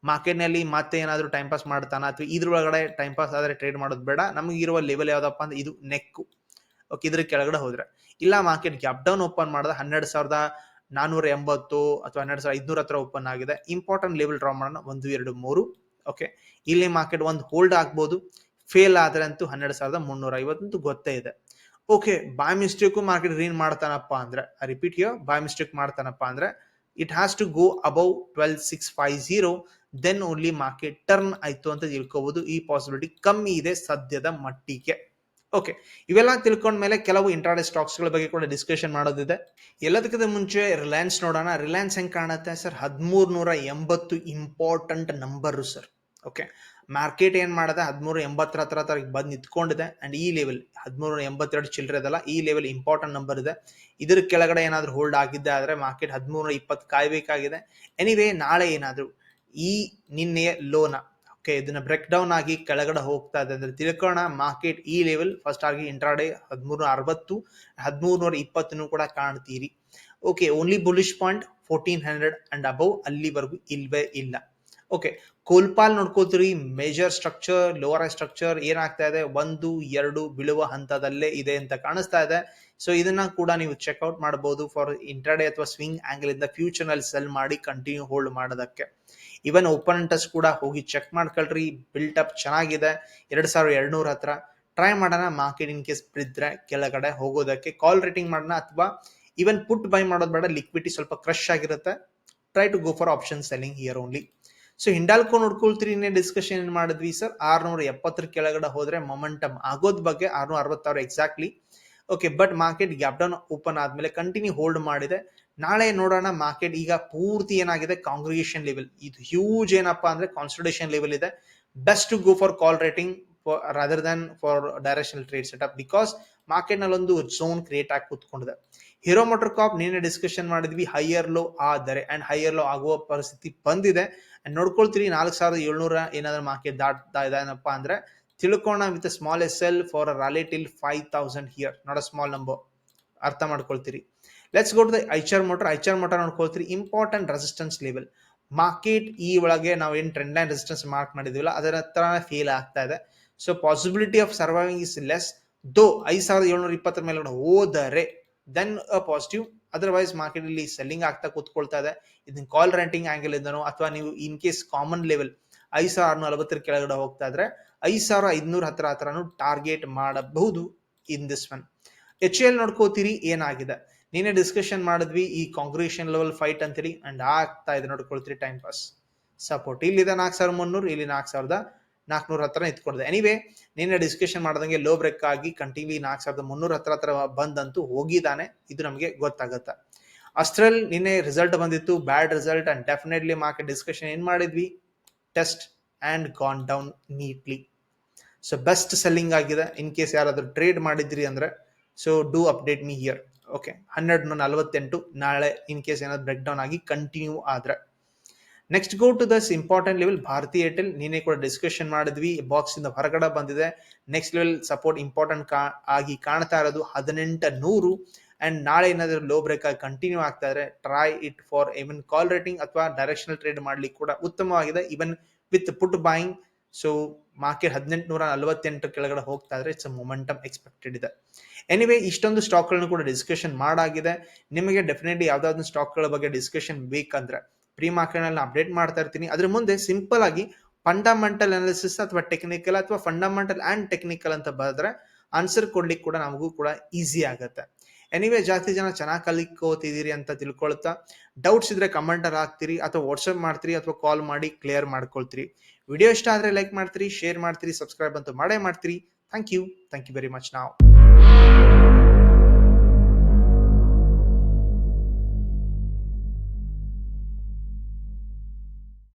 ಮಾರ್ಕೆಟ್ನಲ್ಲಿ ಮತ್ತೆ ಏನಾದರೂ ಟೈಮ್ ಪಾಸ್ ಮಾಡ್ತಾನ ಅಥವಾ ಇದ್ರೊಳಗಡೆ ಟೈಮ್ ಪಾಸ್ ಆದ್ರೆ ಟ್ರೇಡ್ ಮಾಡೋದು ಬೇಡ. ನಮಗೆ ಇರುವ ಲೆವೆಲ್ ಯಾವುದಪ್ಪ ಅಂದ್ರೆ ಇದು ನೆಕ್ಕು ಓಕೆ ಇದ್ರ ಕೆಳಗಡೆ ಹೋದ್ರೆ. ಇಲ್ಲ ಮಾರ್ಕೆಟ್ ಗ್ಯಾಪ್ ಡೌನ್ ಓಪನ್ ಮಾಡಿದ ಹನ್ನೆರಡು ಸಾವಿರದ ನಾನೂರ ಎಂಬತ್ತು ಅಥವಾ ಹನ್ನೆರಡು ಸಾವಿರದ ಐದ್ನೂರ ಹತ್ರ ಓಪನ್ ಆಗಿದೆ. ಇಂಪಾರ್ಟೆಂಟ್ ಲೆವೆಲ್ ಡ್ರಾ ಮಾಡೋಣ. ಒಂದು, ಎರಡು, ಮೂರು. ಓಕೆ ಇಲ್ಲಿ ಮಾರ್ಕೆಟ್ ಒಂದು ಹೋಲ್ಡ್ ಆಗ್ಬೋದು. ಫೇಲ್ ಆದರೆ ಅಂತೂ ಹನ್ನೆರಡು ಸಾವಿರದ ಮುನ್ನೂರ ಐವತ್ತಂತೂ ಗೊತ್ತೇ ಇದೆ. ಓಕೆ ಬೈ ಮಿಸ್ಟೇಕು ಮಾರ್ಕೆಟ್ ರೀನ್ ಮಾಡ್ತಾನಪ್ಪ ಅಂದ್ರೆ ರಿಪೀಟ್ ಯೋ ಬೈ ಮಿಸ್ಟೇಕ್ ಮಾಡ್ತಾನಪ್ಪ ಅಂದ್ರೆ it has to go above twelve six five zero then only market turn ಆಯ್ತು ಅಂತ ತಿಳ್ಕೋಬಹುದು ಈ ಪಾಸಿಬಿಲಿಟಿ ಕಮ್ಮಿ ಇದೆ ಸದ್ಯದ ಮಟ್ಟಿಗೆ. ಓಕೆ ಇವೆಲ್ಲ ತಿಳ್ಕೊಂಡ್ಮೇಲೆ ಕೆಲವು ಇಂಟ್ರಾಡೆ ಸ್ಟಾಕ್ಸ್ಗಳ ಬಗ್ಗೆ ಕೂಡ ಡಿಸ್ಕಷನ್ ಮಾಡೋದಿದೆ. ಎಲ್ಲದಕ್ಕಿಂತ ಮುಂಚೆ ರಿಲಯನ್ಸ್ ನೋಡೋಣ. ರಿಲಯನ್ಸ್ ಹೆಂಗ್ ಕಾಣುತ್ತೆ ಸರ್? ಹದಿಮೂರ್ ನೂರ ಎಂಬತ್ತು important number sir. Okay market ಏನ್ ಮಾಡಿದೆ? ಹದಿಮೂರು ಎಂಬತ್ತರ ಹತ್ರ ಹತ್ರ ಬಂದು ನಿಂತ್ಕೊಂಡಿದೆ. ಅಂಡ್ ಈ ಲೆವೆಲ್ ಹದಿಮೂರು ಎಂಬತ್ತೆರಡು ಚಿಲ್ಲರೆ ಅದಲ್ಲ ಈ ಲೆವೆಲ್ ಇಂಪಾರ್ಟೆಂಟ್ ನಂಬರ್ ಇದೆ. ಇದ್ರ ಕೆಳಗಡೆ ಏನಾದ್ರು ಹೋಲ್ಡ್ ಆಗಿದ್ದೆ ಆದ್ರೆ ಮಾರ್ಕೆಟ್ ಹದಿಮೂರ ಇಪ್ಪತ್ತು ಕಾಯ್ಬೇಕಾಗಿದೆ. ಎನಿವೇ ನಾಳೆ ಏನಾದ್ರು ಈ ನಿನ್ನೆಯ ಲೋನ. ಓಕೆ ಇದನ್ನ ಬ್ರೇಕ್ ಡೌನ್ ಆಗಿ ಕೆಳಗಡೆ ಹೋಗ್ತಾ ಇದೆ ಅಂದ್ರೆ ತಿಳ್ಕೋಣ ಮಾರ್ಕೆಟ್ ಈ ಲೆವೆಲ್ ಫಸ್ಟ್ ಆಗಿ ಇಂಟ್ರಾಡೇ ಹದಿಮೂರು ಅರವತ್ತು ಹದಿಮೂರು ನೂರ ಇಪ್ಪತ್ತನ್ನು ಕೂಡ ಕಾಣ್ತೀರಿ. Okay only bullish point fourteen hundred and above ಅಲ್ಲಿವರೆಗೂ ಇಲ್ವೇ ಇಲ್ಲ. ಓಕೆ ಕೋಲ್ಪಾಲ್ ನೋಡ್ಕೋತೀರಿ ಮೇಜರ್ ಸ್ಟ್ರಕ್ಚರ್ ಲೋವರ್ ಸ್ಟ್ರಕ್ಚರ್ ಏನಾಗ್ತಾ ಇದೆ? ಒಂದು, ಎರಡು ಬೀಳುವ ಹಂತದಲ್ಲೇ ಇದೆ ಅಂತ ಕಾಣಿಸ್ತಾ ಇದೆ. ಸೊ ಇದನ್ನ ಕೂಡ ನೀವು ಚೆಕ್ಔಟ್ ಮಾಡಬಹುದು ಫಾರ್ ಇಂಟರ್ಡೇ ಅಥವಾ ಸ್ವಿಂಗ್ ಆಂಗಲ್ ಇಂದ ಫ್ಯೂಚರ್ನಲ್ಲಿ ಸೆಲ್ ಮಾಡಿ ಕಂಟಿನ್ಯೂ ಹೋಲ್ಡ್ ಮಾಡೋದಕ್ಕೆ. ಇವನ್ ಓಪನ್ ಕೂಡ ಹೋಗಿ ಚೆಕ್ ಮಾಡ್ಕೊಳ್ರಿ ಬಿಲ್ಟ್ ಅಪ್ ಚೆನ್ನಾಗಿದೆ. ಎರಡು ಸಾವಿರದ ಎರಡ್ನೂರ ಹತ್ರ ಟ್ರೈ ಮಾಡೋಣ ಮಾರ್ಕೆಟ್ ಇನ್ ಕೇಸ್ ಬಿದ್ರೆ ಕೆಳಗಡೆ ಹೋಗೋದಕ್ಕೆ ಕಾಲ್ ರೇಟಿಂಗ್ ಮಾಡೋಣ ಅಥವಾ ಇವನ್ ಪುಟ್ ಬೈ ಮಾಡೋದು ಬೇಡ ಲಿಕ್ವಿಟಿ ಸ್ವಲ್ಪ ಕ್ರಶ್ ಆಗಿರುತ್ತೆ. Try to go for option selling here only so Hindalco ನೋಡ್ಕೊಳ್ತೀರಿ discussion ಏನ್ ಮಾಡಿದ್ವಿ ಸರ್ ಆರ್ನೂರ ಎಪ್ಪತ್ತರ ಕೆಳಗಡೆ ಹೋದ್ರೆ ಮೊಮೆಂಟಮ್ ಆಗೋದ್ ಬಗ್ಗೆ ಆರ್ನೂರ ಅರವತ್ತಾರು exactly okay but market gap down open ಆದ್ಮೇಲೆ ಕಂಟಿನ್ಯೂ ಹೋಲ್ಡ್ ಮಾಡಿದೆ. ನಾಳೆ ನೋಡೋಣ ಮಾರ್ಕೆಟ್ ಈಗ ಪೂರ್ತಿ ಏನಾಗಿದೆ? ಕಾಂಗ್ರಿಗೇಷನ್ ಲೆವೆಲ್ ಇದು ಹ್ಯೂಜ್ ಏನಪ್ಪಾ ಅಂದ್ರೆ ಕಾನ್ಸಲ್ಟೇಷನ್ ಲೆವೆಲ್ ಇದೆ. Best to go for call writing rather than for directional trade setup because ಮಾರ್ಕೆಟ್ನಲ್ಲಿ ಒಂದು ಝೋನ್ ಕ್ರಿಯೇಟ್ ಆಗಿ ಕೂತ್ಕೊಂಡಿದೆ. ಹೀರೋ ಮೋಟರ್ ಕಾಪ್ ನಿನ್ನೆ ಡಿಸ್ಕಷನ್ ಮಾಡಿದ್ವಿ ಹೈಯರ್ ಲೋ ಆದರೆ ಅಂಡ್ ಹೈಯರ್ ಲೋ ಆಗುವ ಪರಿಸ್ಥಿತಿ ಬಂದಿದೆ. ಅಂಡ್ ನೋಡ್ಕೊಳ್ತೀರಿ, ನಾಲ್ಕು ಸಾವಿರದ ಏಳ್ನೂರ ಏನಾದ್ರೂ ಮಾರ್ಕೆಟ್ ದಾಟ್ತಾ ಇದೆ ಏನಪ್ಪಾ ಅಂದ್ರೆ ತಿಳ್ಕೋಣ with small S L for rally till five thousand here not a small number ಅರ್ಥ ಮಾಡ್ಕೊಳ್ತೀರಿ. Let's go to the Eicher Motor Eicher Motor ನೋಡ್ಕೊಳ್ತೀರಿ important resistance level market ಈ ಒಳಗೆ ನಾವು ಏನು ಟ್ರೆಂಡ್ ಲೈನ್ ರೆಸಿಸ್ಟೆನ್ಸ್ ಮಾರ್ಕ್ ಮಾಡಿದ್ವಿಲ್ಲ, ಅದರ ಹತ್ರ ಫೇಲ್ ಆಗ್ತಾ ಇದೆ. So possibility of surviving is less though ಐದು ಸಾವಿರದ ಏಳ್ನೂರ ಇಪ್ಪತ್ತರ ಮೇಲೆ ಹೋದರೆ then a positive otherwise market ಇಲ್ಲಿ ಸೆಲ್ಲಿಂಗ್ ಆಗ್ತಾ ಕೂತ್ಕೊಳ್ತಾ ಇದೆ. ಇದನ್ನ ಕಾಲ್ ರೆಂಟಿಂಗ್ ಆಂಗಲ್ ಇಂದನೋ, ಅಥವಾ ನೀವು ಇನ್ ಕೇಸ್ ಕಾಮನ್ ಲೆವೆಲ್ ಐದು ಸಾವಿರ ಆರ್ನೂರ ನಲವತ್ತರ ಕೆಳಗಡೆ ಹೋಗ್ತಾ ಇದ್ರೆ, ಐದು ಸಾವಿರ ಐದುನೂರ ಹತ್ರ ಹತ್ರನೂ ಟಾರ್ಗೆಟ್ ಮಾಡಬಹುದು in this one H L ನೋಡ್ಕೋತೀರಿ ಏನಾಗಿದೆ? ನೀನೇ ಡಿಸ್ಕಷನ್ ಮಾಡಿದ್ವಿ ಈ ಕಾಂಗ್ರೇಷನ್ ಲೆವೆಲ್ ಫೈಟ್ ಅಂತೀರಿ ಅಂಡ್ ಆಗ್ತಾ ಇದೆ ನೋಡ್ಕೊಳ್ತೀರಿ ಟೈಮ್ ಪಾಸ್ ಸಪೋರ್ಟ್ ಇಲ್ಲಿದೆ ನಾಲ್ಕು ಸಾವಿರದ ಮುನ್ನೂರು, ಇಲ್ಲಿ ನಾಲ್ಕು ಸಾವಿರದ ನಾಲ್ಕುನೂರ ಹತ್ರ ಇತ್ಕೊಂಡಿದೆ ಎನಿವೆ ನಿನ್ನೆ ಡಿಸ್ಕಷನ್ ಮಾಡ್ದಂಗೆ ಲೋ ಬ್ರೇಕ್ ಆಗಿ ಕಂಟಿನ್ಯೂ ನಾಲ್ಕು ಸಾವಿರದ ಮುನ್ನೂರ ಹತ್ರ ಹತ್ರ ಬಂದಂತೂ ಹೋಗಿದ್ದಾನೆ. ಇದು ನಮಗೆ ಗೊತ್ತಾಗತ್ತೆ. ಅಷ್ಟರಲ್ಲಿ ನಿನ್ನೆ ರಿಸಲ್ಟ್ ಬಂದಿತ್ತು bad result and definitely market discussion ಏನು ಮಾಡಿದ್ವಿ? Test and gone down neatly so best selling ಆಗಿದೆ. ಇನ್ ಕೇಸ್ ಯಾರಾದರೂ ಟ್ರೇಡ್ ಮಾಡಿದ್ರಿ ಅಂದ್ರೆ so do update me here okay ಹನ್ನೆರಡು ನಲವತ್ತೆಂಟು. ನಾಳೆ ಇನ್ ಕೇಸ್ ಏನಾದ್ರು ಬ್ರೇಕ್ ಡೌನ್ ಆಗಿ ಕಂಟಿನ್ಯೂ ಆದ್ರೆ. Next go to this important level Bharti Airtel ನೀನೇ ಕೂಡ ಡಿಸ್ಕಷನ್ ಮಾಡಿದ್ವಿ ಬಾಕ್ಸ್ ಇಂದ ಹೊರಗಡೆ ಬಂದಿದೆ. ನೆಕ್ಸ್ಟ್ ಲೆವೆಲ್ ಸಪೋರ್ಟ್ ಇಂಪಾರ್ಟೆಂಟ್ ಕಾ, ಆಗಿ ಕಾಣ್ತಾ ಇರೋದು ಹದಿನೆಂಟ ನೂರು. ಅಂಡ್ ನಾಳೆ ಏನಾದರೂ ಲೋ ಬ್ರೇಕ್ ಆಗಿ ಕಂಟಿನ್ಯೂ ಆಗ್ತಾ ಇದ್ರೆ try it for even call writing ಅಥವಾ ಡೈರೆಕ್ಷನಲ್ ಟ್ರೇಡ್ ಮಾಡ್ಲಿಕ್ಕೆ ಕೂಡ ಉತ್ತಮವಾಗಿದೆ. Even with put buying so market ಹದಿನೆಂಟುನೂರ ನಲವತ್ತೆಂಟು ಕೆಳಗಡೆ ಹೋಗ್ತಾ ಇದ್ರೆ ಇಟ್ಸ್ ಮೊಮೆಂಟಮ್ ಎಕ್ಸ್ಪೆಕ್ಟೆಡ್ ಇದೆ. ಎನಿವೆ ಇಷ್ಟೊಂದು ಸ್ಟಾಕ್ಗಳನ್ನು ಕೂಡ ಡಿಸ್ಕಷನ್ ಮಾಡಾಗಿದೆ. ನಿಮಗೆ ಡೆಫಿನೆಟ್ಲಿ ಯಾವ್ದಾದ್ರು ಸ್ಟಾಕ್ಗಳ ಬಗ್ಗೆ ಡಿಸ್ಕಷನ್ ಬೇಕಂದ್ರೆ ಪ್ರೀ ಮಾರ್ಕೆಟ್ನಲ್ಲಿ ಅಪ್ಡೇಟ್ ಮಾಡ್ತಾ ಇರ್ತೀನಿ. ಅದ್ರ ಮುಂದೆ ಸಿಂಪಲ್ ಆಗಿ ಫಂಡಮೆಂಟಲ್ ಅನಾಲಿಸಿಸ್ ಅಥವಾ ಟೆಕ್ನಿಕಲ್ ಅಥವಾ ಫಂಡಮೆಂಟಲ್ ಅಂಡ್ ಟೆಕ್ನಿಕಲ್ ಅಂತ ಬರೆದ್ರೆ ಆನ್ಸರ್ ಕೊಡ್ಲಿಕ್ಕೆ ಕೂಡ ನಮಗೂ ಕೂಡ ಈಸಿ ಆಗುತ್ತೆ. ಎನಿವೇ ಜಾಸ್ತಿ ಜನ ಚೆನ್ನಾಗಿ ಕಲಿಕೋತಿದ್ದೀರಿ ಅಂತ ತಿಳ್ಕೊಳ್ತಾ ಡೌಟ್ಸ್ ಇದ್ರೆ ಕಮೆಂಟ್ ಅಲ್ಲಿ ಹಾಕ್ತೀರಿ ಅಥವಾ ವಾಟ್ಸಪ್ ಮಾಡ್ತೀರಿ ಅಥವಾ ಕಾಲ್ ಮಾಡಿ ಕ್ಲಿಯರ್ ಮಾಡ್ಕೊಳ್ತೀರಿ. ವಿಡಿಯೋ ಇಷ್ಟ ಆದ್ರೆ ಲೈಕ್ ಮಾಡ್ತೀರಿ ಶೇರ್ ಮಾಡ್ತೀರಿ ಸಬ್ಸ್ಕ್ರೈಬ್ ಅಂತೂ ಮಾಡೇ ಮಾಡ್ತೀರಿ. Thank you thank you very much ನಾವು